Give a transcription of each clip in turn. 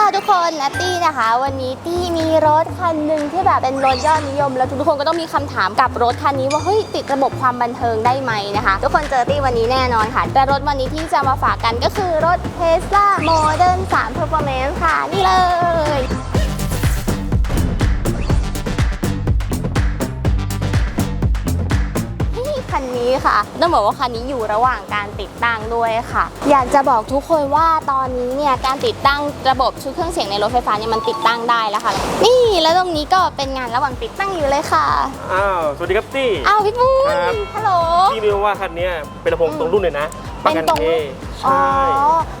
ค่ะทุกคนนัตตี้นะคะ วันนี้ตี้มีรถคันหนึ่งที่แบบเป็นรถยอดนิยม แล้วทุกคนก็ต้องมีคำถามกับรถคันนี้ว่าเฮ้ยติดระบบความบันเทิงได้ไหมนะคะ ทุกคนเจอตี้วันนี้แน่นอนค่ะ แต่รถวันนี้ที่จะมาฝากกันก็คือรถ Tesla Model 3 Performance ค่ะ นี่เลย นนี้ค่ะต้องบอกว่าคันนี้อยู่ระหว่างการติดตั้งด้วยค่ะ อยากจะบอกทุกคนว่าตอนนี้เนี่ยการติดตั้งระบบชุดเครื่องเสียงในรถไฟฟ้าเนี่ยมันติดตั้งได้แล้วค่ะ นี่แล้วตรงนี้ก็เป็นงานระหว่างติดตั้งอยู่เลยค่ะอ้าวสวัสดีครับตี้อ้าวพี่ปุ้นครับฮัลโหลพี่ไม่รู้ว่าคันเนี้ยเป็นลำโพงตรงรุ่นเลยนะ เป็นตรงปะกัอ๋อ ใช่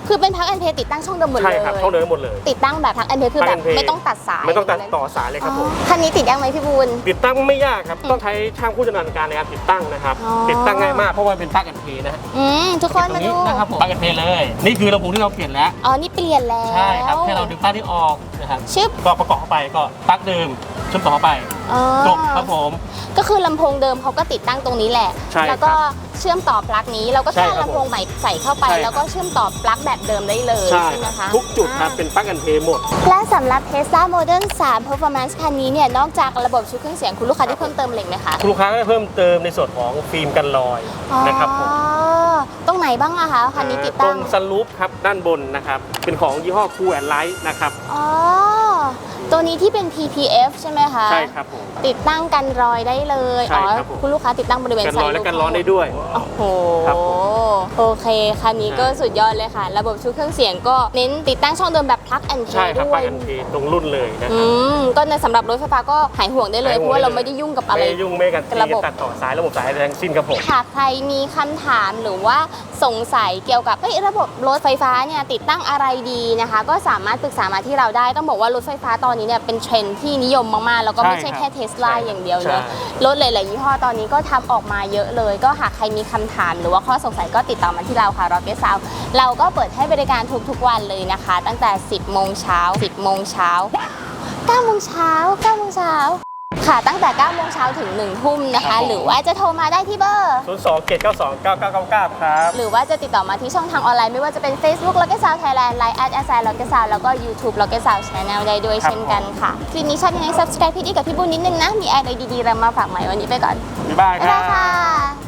คือเป็นพักแอนเพติดตั้งช่องเดิมหมดเลใช่ยครับช่องเดินหมดเลย ติดตั้งแบบพักแอนเพคือแบบ plug and play ไม่ต้องตัดสายไม่ต้องตัดต่อสายเลยครับผมอ๋อคันนี้ติดยังไหมพี่บุญติดตั้งไม่ยากครับต้องใช้ช่างผู้ชำนาญการในการติดตั้งนะครับ อ๋อ ติดตั้งง่ายมากเพราะว่าเป็นปลั๊กแอนด์เพลย์นะฮะอืมทุกคนตรมางนี้ดูนะครับผมปลั๊กแอนด์เพลย์เลย นี่คือลำโพงที่เราเปลี่ยนแล้ว อ๋อ นี่เปลี่ยนแล้ว ใช่ครับแค่เราดึงปลั๊กที่ออกนะครับชึบก็ประกอบเข้าไปก็ปลั๊กเดิม เชื่อมต่อเข้าไปอ๋อจบครับผม ก็คือลำโพงเดิมเขาก็ติดตั้งตรงนี้แหละ ใช่แล้วก็เชื่อมต่อปลั๊กนี้เราก็ใช่แค่ครับลำโพงใหม่ใส่เข้าไป ใช่ครับ แล้วก็เชื่อมต่อปลั๊กแบบเดิมได้เลยใช่ใช่ไหมคะทุกจุดครับอ่า เป็นปลั๊กแอนด์เพลย์หมด และสำหรับ Tesla Model 3 Performance คันนี้เนี่ย นอกจากระบบชุดเครื่องเสียงคุณลูกค้าที่เพิ่มเติมเหล็กไหมคะคุณลูกค้าก็ได้เพิ่มเติมในส่วนของฟิล์มกันรอยนะครับผมอ๋อตรงไหนบ้างอะคะ คันนี้ติดตรตั้งงซันรูฟครับด้านบนนะครับ เป็นของยี่ห้อคูแอนไลท์นะครับ อ๋อ ตัวนี้ที่เป็น PPF ใช่ไหมคะใช่ครับผมติดตั้งกันรอยได้เลยใช่อ๋อครับผม คุณลูกค้าติดตั้งบริเวณกันไซร้อนด์และลูกกันร้อนได้ด้วย โอ้โห ครับผม โอเค คันนี้ก็ใช่สุดยอดเลยค่ะ ระบบชุดเครื่องเสียงก็เน้นติดตั้งช่องเดิมแบบ plug and ใช่ play ครับด้ปวลั๊ยกแอนด์เพลย์ตรงรุ่นเลยนะคอืรับ มก็ในสำหรับรถไฟฟ้าก็หายห่วงได้เลย หายเพห่วงราะว่าเราได้เลยไม่ได้ยุ่งกับอะไร ไม่ยุ่งไม่กันตีระบบ ตัดต่อสายระบบสายอะไรทั้งสิ้นครับผม หากใครมีคำถามหรือว่าสงสัยเกี่ยวกับเฮ้ยระบบรถไฟฟ้าเนี่ยติดตั้งอะไรดีนะคะ ก็สามารถปรึกษามาที่เราได้ ต้องบอกว่ารถไฟฟ้าตอนนี้เนี่ยเป็นเทรนด์ที่นิยมมากๆ แล้วก็ไม่ใช่ใช่แค่ครับเทสลาใช่อย่างเดียวใช่เนอะรถหลายๆยี่ห้อตอนนี้ก็ทำออกมาเยอะเลย ก็หากใครมีคำถามหรือว่าข้อสงสัยก็ติดต่อมาที่เราค่ะ Rocket Sound เราก็เปิดให้บริการทุกๆวันเลยนะคะ ตั้งแต่ 10 โมงเช้า 10 โมงเช้า 9 โมงเช้า 9 โมงเช้าค่ะ ตั้งแต่ 9 โมงเช้าถึง 1 ทุ่มนะครัคะบผมหรือว่าจะโทรมาได้ที่เบอร์ 0 2 7 9 2 9 9 9 9 ครับ หรือว่าจะติดต่อมาที่ช่องทางออนไลน์ไม่ว่าจะเป็น Facebook Rocket Sound Thailand Line at s i Rocket Sound แล้วก็ YouTube Rocket Sound Channel ได้ด้วยครับเช่นกันค่ะคลิปนี้ชอบยังไง subscribe พี่ดีกับพี่บุญนิดนึงนะ มีอะไรดีๆเรามาฝากใหม่วันนี้ไปก่อน บ๊ายบายบ๊ายครับายบค่ะ